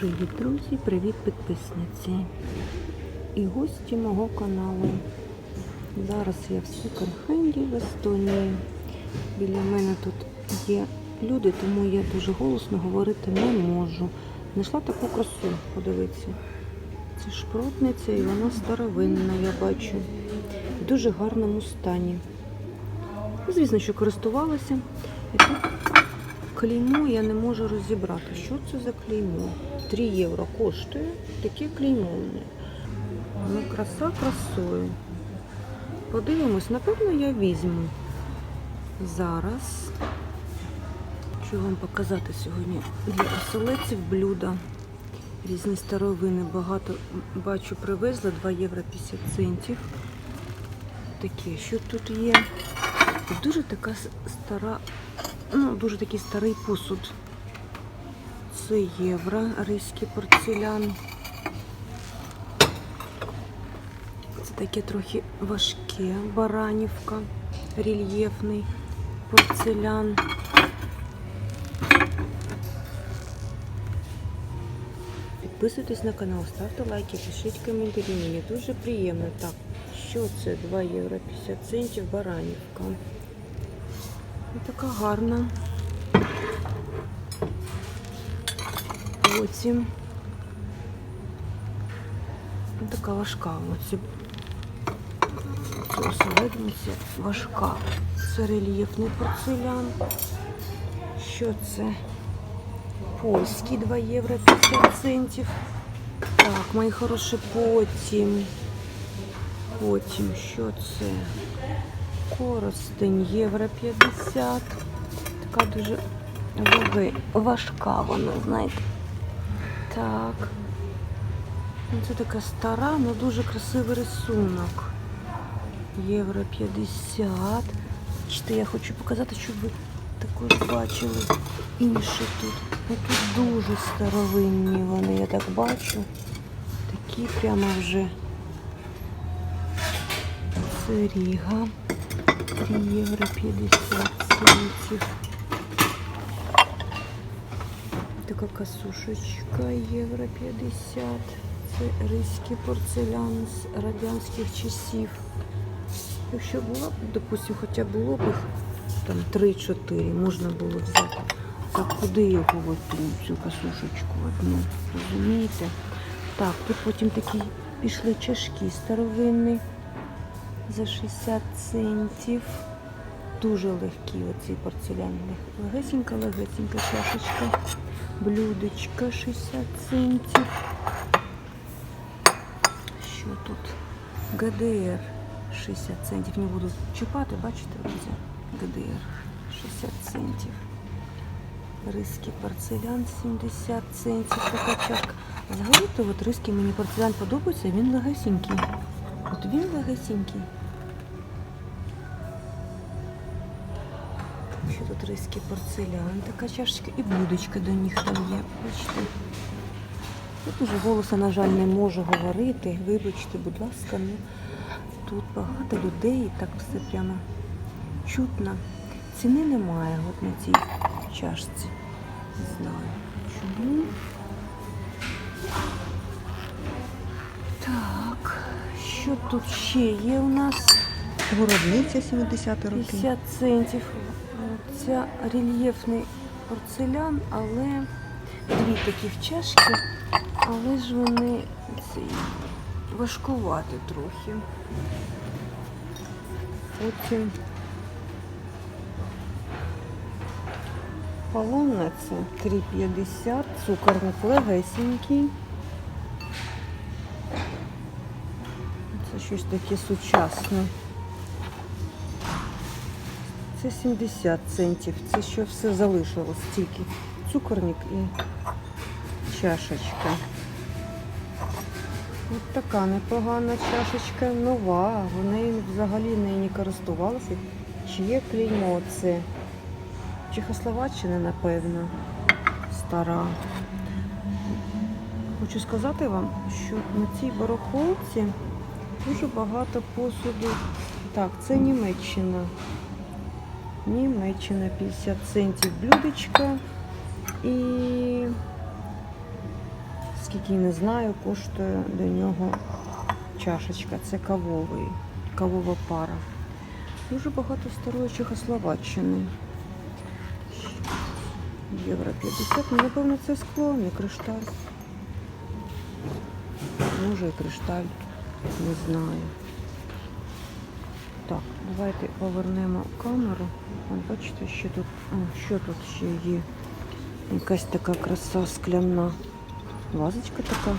Привіт, друзі, привіт підписниці і гості мого каналу. Зараз я в Секонд-хенді в Естонії. Біля мене тут є люди, тому я дуже голосно говорити не можу. Знайшла таку красу, подивіться. Це шпротниця і вона старовинна, я бачу. В дуже гарному стані. Звісно, що користувалася. І тут клеймо я не можу розібрати. Що це за клеймо? 3 євро коштує таке клеймо. у мене. Ну, краса красою. Подивимось, напевно, я візьму. Зараз. Хочу вам показати сьогодні для оселедців блюда. Різні старовини. Багато бачу, привезли 2 євро 50 центів. Таке, що тут є? Дуже така стара, ну, дуже такий старий посуд. Це євро, ризький порцелян. Це таке трохи важке, баранівка, рельєфний порцелян. Підписуйтесь на канал, ставте лайки, пишіть коментарі. Мені дуже приємно. Так, що це? 2 євро 50 центів баранівка. Така гарна. Потім ну, така важка. Оці ця оселедниця важка. Це рельєфний порцелян. Що це? Польський 2 євро 50 центів. Так, мої хороші, потім. Потім, що це? Коростень євро 50. Така дуже важка вона, знаєте. Так. Ну, Це така стара, але дуже красивий рисунок. Євро 50. Бачите, я хочу показати, щоб ви також бачили інші тут. Ну, тут дуже старовинні вони, я так бачу. Такі прямо вже. Це Ріга. 3 євро 50 центів. Така касушечка євро 50. Це ризький порцелян з радянських часів. Якщо була б, допустимо, хоча було б їх там 3-4, можна було взяти. Так куди його оту, цю касушечку одну, розумієте? Так, тут потім такі пішли чашки старовинні за 60 центів. Дуже легкі оці порцеляни. Легесенька, легесенька чашечка. Блюдечка 60 центів. Що тут? ГДР 60 центів. Не буду чіпати, бачите, друзі? ГДР 60 центів. Ризький порцелян 70 центів. Така чашка. Взагалі то от ризький мені порцелян подобається, він легесенький. От він легесенький. Що ризький порцелян, така чашечка і блюдечка до них там є. Бачите. Тут уже голоса, на жаль, не можу говорити. Вибачте, будь ласка, ну тут багато людей, і так все прямо чутно. Ціни немає от на цій чашці. Не знаю чому. Так, що тут ще є у нас? Городниця 70 років. 50 центів. Це рельєфний порцелян, але дві таких чашки, але ж вони ці, важкувати трохи. Потім полонна це 3,50, цукорник легесенький. Це щось таке сучасне. Це 70 центів. Це що все залишилось тільки. Цукорник і чашечка. Ось така непогана чашечка, нова. Вони взагалі нею не користувалися. Чиє клеймо це? Чехословаччина, напевно, стара. Хочу сказати вам, що на цій барахолці дуже багато посуду. Так, це Німеччина. Німеччина 50 центів блюдечка і скільки не знаю, коштує до нього чашечка. Це кавовий, кавова пара. Дуже багато старої Чехословаччини. Євро 50. Ну, напевно, це скло, не кришталь. Може і кришталь, не знаю. Так, давайте повернемо камеру. Бачите, що тут, що тут ще є? Якась така краса скляна. Вазочка така.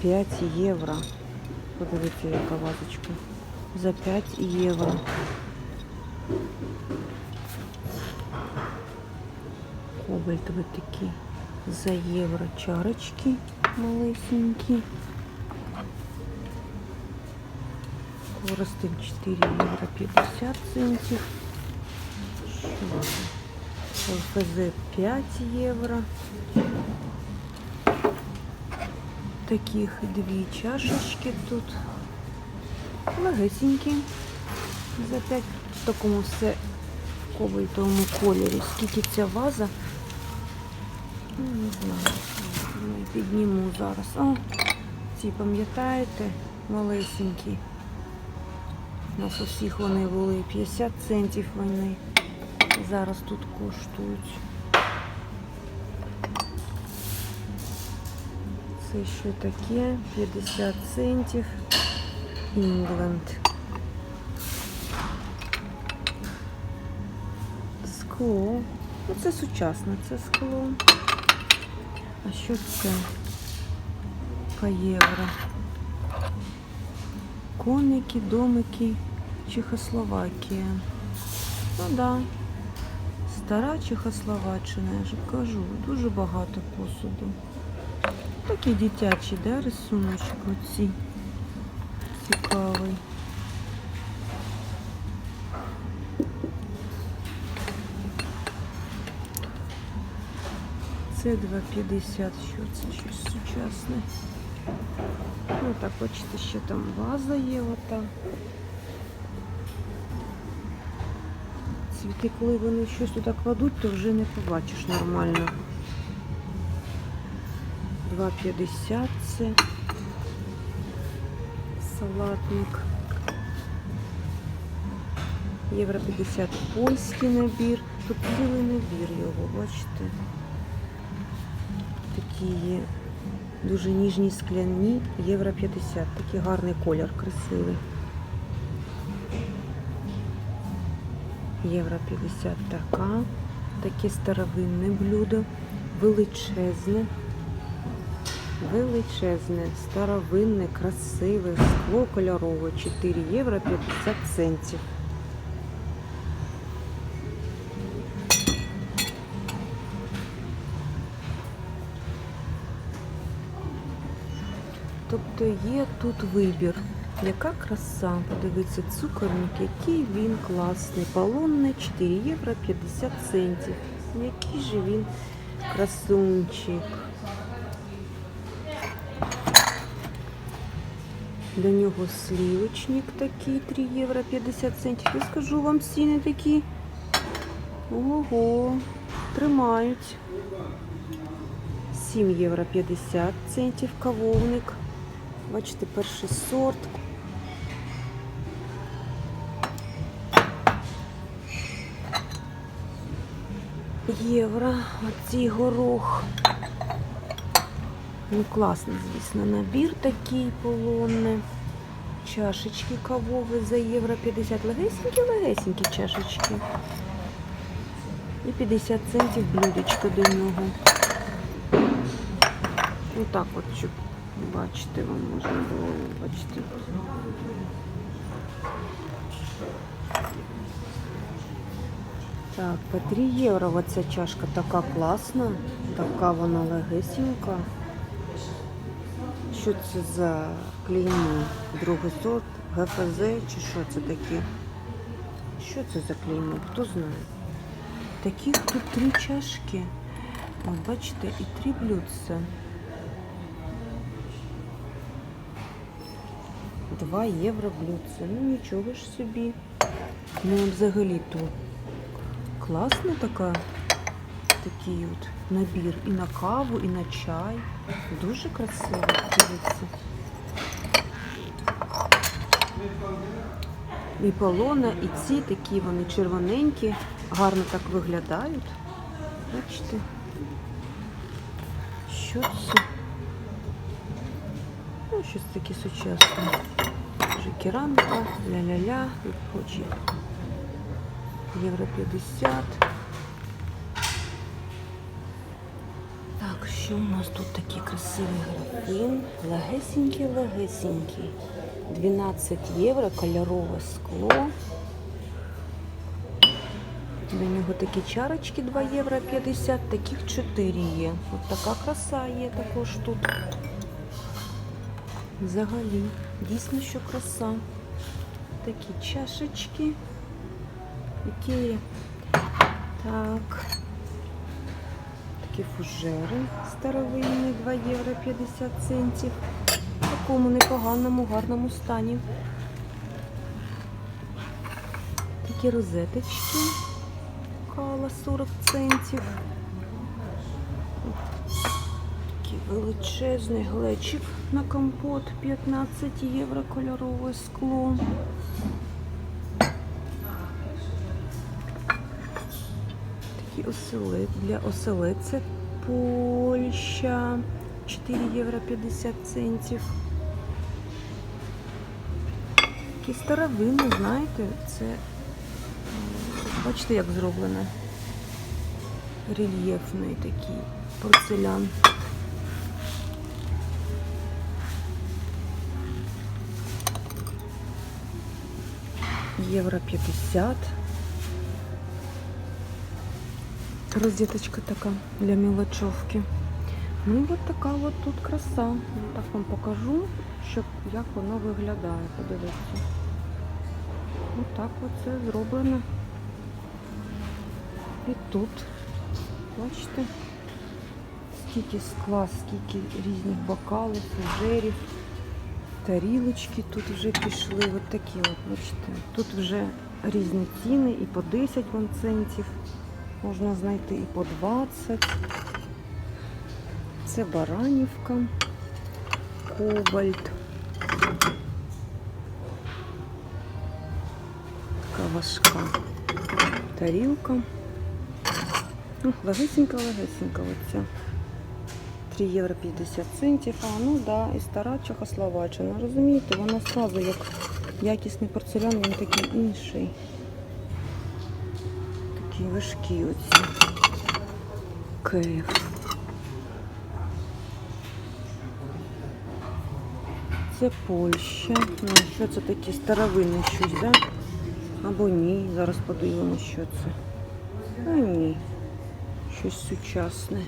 5 євро. Подивіться, яка вазочка. За 5 євро. Кобальтові такі за євро чарочки малесенькі. Коростень 4 євро 50 центів. ЛФЗ 5 євро. Таких дві чашечки тут. Легесенькі. За 5 в такому все в кобальтовому кольорі. Скільки ця ваза? Ну, не знаю. Підніму зараз. О, ці пам'ятаєте? Малесенькі. У нас усіх вони були 50 центів вони. Зараз тут коштують. Це що таке? 50 центів. Інгленд. Скло. Ну, це сучасне, це скло. А що це? По євро. Коники, домики, Чехословакія. Ну да. Стара Чехословаччина, я ж кажу, дуже багато посуду. Такий дитячий, да, рисуночок оці. Цікавий. Це 2,50. Що це щось сучасне? Ну так, бачите, ще там ваза є ота. Цвіти, коли вони щось туди кладуть, то вже не побачиш нормально. 2,50 це салатник. Євро 50 польський набір. Тут цілий набір його, бачите. Такі є дуже ніжні скляні, євро 50. Такий гарний колір, красивий. Євро 50 така. Таке старовинне блюдо. Величезне. Величезне, старовинне, красиве, скло кольорове. 4 євро 50 центів. Тобто є тут вибір. Яка краса, подивіться, цукорник, який він класний. Полонне 4 євро 50 центів. Який же він красунчик. До нього сливочник такий 3 євро 50 центів. Я скажу вам ціни такі. Ого, тримають. 7 євро 50 центів кавовник. Бачите, перший сорт. Євро. Оцей горох. Ну, класний, звісно, набір такий полонний. Чашечки кавові за євро 50. Легесенькі-легесенькі чашечки. І 50 центів блюдечко до нього. Отак от, щоб бачити, вам можна було бачити. Так, по 3 євро оця чашка така класна, така вона легесенька. Що це за клеймо? Другий сорт, ГФЗ чи що це таке? Що це за клеймо? Хто знає? Таких тут три чашки. От бачите, і три блюдця. Два євро блюдце. Ну нічого ж собі. Ну взагалі то класна така такий от набір і на каву, і на чай. Дуже красиво. Дивіться. І полона, і ці такі вони червоненькі, гарно так виглядають. Бачите? Що це? Ну, щось таке сучасне. Вже кераміка, ля-ля-ля, прочі. Євро 50. Так, що у нас тут такий красивий графін? Легесенький, легесенький. 12 євро, кольорове скло. До нього такі чарочки 2 євро 50, таких 4 є. От така краса є також тут. Взагалі, дійсно, що краса. Такі чашечки. Які так. Такі фужери старовинні, 2 євро 50 центів. В такому непоганому, гарному стані. Такі розеточки. Кала 40 центів. Величезний глечик на компот 15 євро кольорове скло. Такий оселед для оселедця Польща 4 євро 50 центів. Такий старовинний, знаєте, це бачите, як зроблене. Рельєфний такий порцелян. Євро 50. Розеточка така для мелочевки. Ну от така от тут краса. Так вам покажу, щоб як воно виглядає. Подивіться. Ось так це зроблено. І тут, бачите, скільки скла, скільки різних бокалів, фужерів, тарілочки тут вже пішли. От такі от, бачите. Тут вже різні ціни і по 10 вон центів. Можна знайти і по 20. Це Баранівка, Кобальт. Така важка тарілка. Ну, легесенька, легесенька оця. 3 євро 50 центів. А, ну да, і стара Чехословаччина. Розумієте, вона сразу як якісний порцелян, він такий інший. Такі важкі оці. Київ. Це Польща. Ну, що це таке старовинне щось, да? Або ні. Зараз подивимося, що це. А ні. Щось сучасне.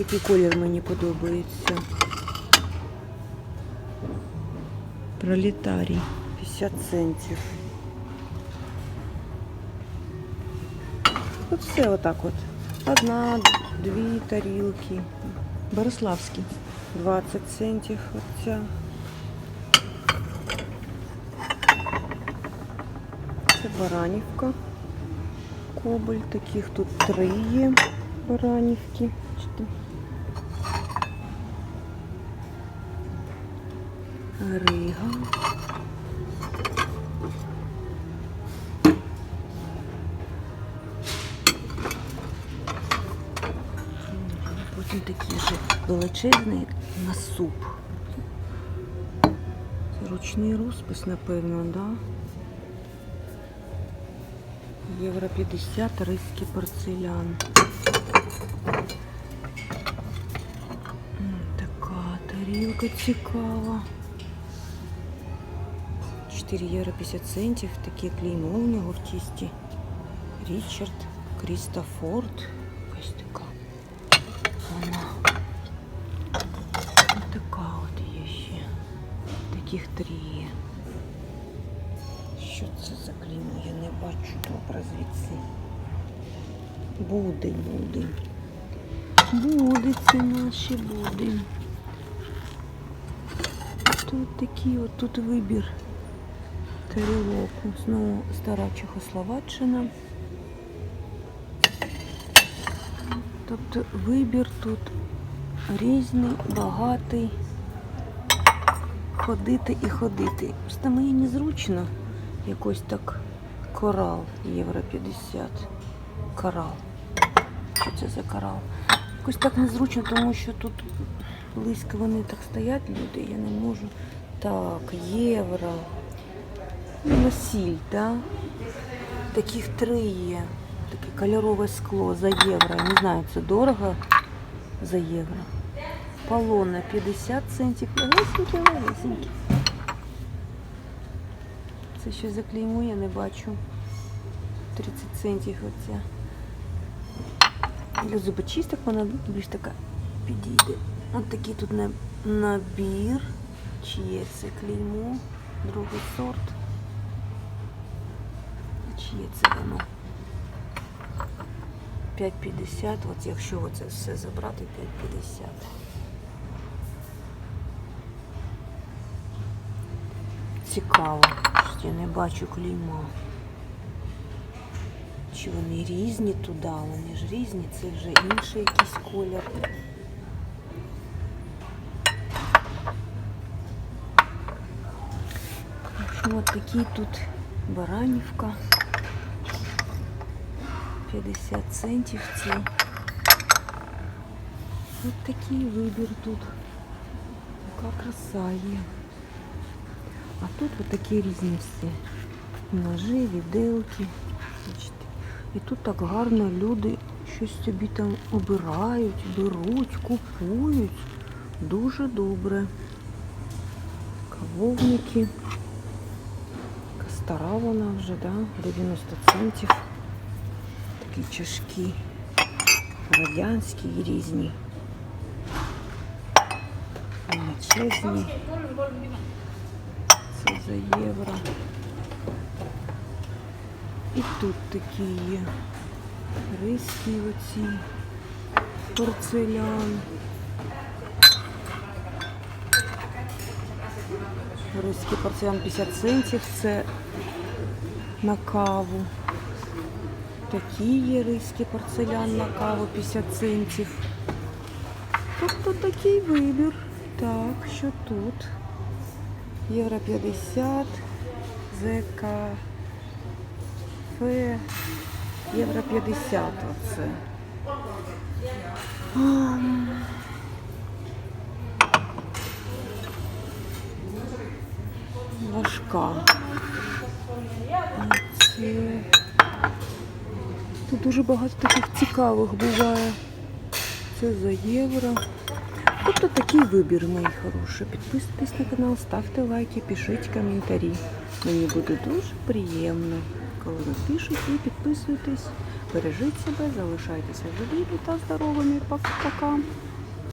Такий колір мені подобається. Пролетарій. 50 центів. От все отак от. Одна, дві тарілки. Бориславський. 20 центів оця. Це Баранівка. Кобаль. Таких тут три є Баранівки. Рига. Потім такий же величезний на суп. Ручний розпис, напевно, да? Євро 50 ризький порцелян. Така тарілка цікава. 4 євро 50 центів. Таке клеймо у нього в тісті. Річард Крістофорд. Якась така. Вона. Ось така от є ще. Таких три є. Що це за клеймо? Я не бачу добре звідси. Буде, буде. Буде ці наші буде. То от такий от тут вибір тарілок. Знову стара Чехословаччина. Тобто вибір тут різний, багатий. Ходити і ходити. Просто мені незручно якось так корал євро 50. Корал. Що це за корал? Якось так незручно, тому що тут близько вони так стоять, люди, я не можу. Так, євро. Ну, Носіль, да? Таких три є. Таке кольорове скло за євро. Не знаю, це дорого за євро. Полона 50 центів. Легесенькі, легесенькі. Це ще за клеймо я не бачу. 30 центів оця. Для зубочисток вона більш така підійде. От такий тут на- набір. Чиє це клеймо? Другий сорт. Чиє це воно? 5,50. От якщо оце все забрати, 5,50. Цікаво. Я не бачу клейма. Чи вони різні туди? Вони ж різні, це вже інший якийсь колір. От такий тут баранівка. 50 центів цей. От такий вибір тут. Яка краса є. А тут от такі різні всі. Ножи, віделки. Бачите. І тут так гарно люди щось собі там обирають, беруть, купують. Дуже добре. Кавовники. Така стара вона вже, да? 90 центів. Такі чашки. Радянські і різні. Величезні. Це за євро. І тут такі є. Риски оці. Порцелян. Руський порцелян 50 центів. Це на каву. Такі є ризький порцелян на каву 50 центів. Тобто такий вибір. Так, що тут? Євро 50, ЗК, Ф, євро 50 оце. Важка. Це... Тут дуже багато таких цікавих буває. Це за євро. Тобто такий вибір, мої хороші. Підписуйтесь на канал, ставте лайки, пишіть коментарі. Мені буде дуже приємно, коли ви пишете і підписуєтесь. Бережіть себе, залишайтеся живими та здоровими. Пока-пока.